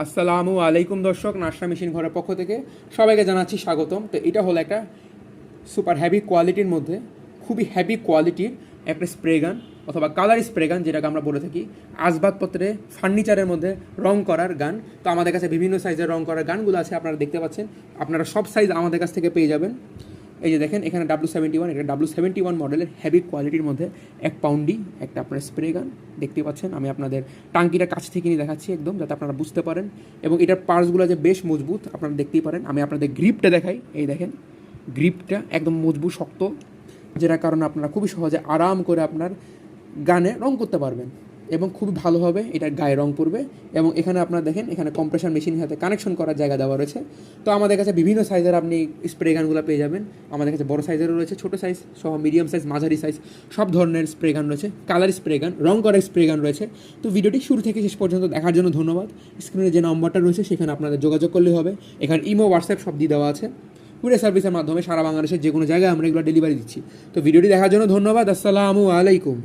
আসসালামু আলাইকুম দর্শক নাশরা মেশিন ঘরের পক্ষ থেকে সবাইকে জানাচ্ছি স্বাগতম। তো এটা হলো একটা সুপার হ্যাভি কোয়ালিটির মধ্যে, খুবই হ্যাভি কোয়ালিটির একটা স্প্রে গান অথবা কালার স্প্রে গান যেটাকে আমরা বলে থাকি। আসবাবপত্রে ফার্নিচারের মধ্যে রং করার গান তো আমাদের কাছে বিভিন্ন সাইজের রং করার গানগুলো আছে, আপনারা দেখতে পাচ্ছেন। আপনারা সব সাইজ আমাদের কাছ থেকে পেয়ে যাবেন। এই যে দেখেন, এখানে ডাব্লু সেভেন্টি ওয়ান এটা ডাব্লু সেভেন্টি ওয়ান মডেলের হেভি কোয়ালিটির মধ্যে এক পাউন্ডি একটা আপনার স্প্রে গান দেখতে পাচ্ছেন। আমি আপনাদের টাঙ্কিটা কাছ থেকে নিয়ে দেখাচ্ছি একদম, যাতে আপনারা বুঝতে পারেন। এবং এটার পার্টসগুলো যে বেশ মজবুত, আপনারা দেখতেই পারেন। আমি আপনাদের গ্রিপটা দেখাই। এই দেখেন গ্রিপটা একদম মজবুত, শক্ত, যেটার কারণে আপনারা খুবই সহজে আরাম করে আপনার গানে রং করতে পারবেন। এবং খুবই ভালোভাবে এটার গায়ে রং পড়বে এবং এখানে আপনারা দেখেন, এখানে কম্প্রেশন মেশিনের সাথে কানেকশন করার জায়গা দেওয়া রয়েছে। তো আমাদের কাছে বিভিন্ন সাইজের আপনি স্প্রে গানগুলো পেয়ে যাবেন। আমাদের কাছে বড় সাইজেরও রয়েছে, ছোটো সাইজ সহ মিডিয়াম সাইজ মাঝারি সাইজ সব ধরনের স্প্রে গান রয়েছে। কালার স্প্রে গান রং করার স্প্রে গান রয়েছে। তো ভিডিওটি শুরু থেকে শেষ পর্যন্ত দেখার জন্য ধন্যবাদ। স্ক্রিনে যে নম্বরটা রয়েছে, সেখানে আপনাদের যোগাযোগ করলে হবে। এখানে ইমো হোয়াটসঅ্যাপ সব দিয়ে দেওয়া আছে। কুরিয়ার সার্ভিসের মাধ্যমে সারা বাংলাদেশের যে কোনো জায়গায় আমরা এগুলো ডেলিভারি দিচ্ছি। তো ভিডিওটি দেখার জন্য ধন্যবাদ। আসসালামু আলাইকুম।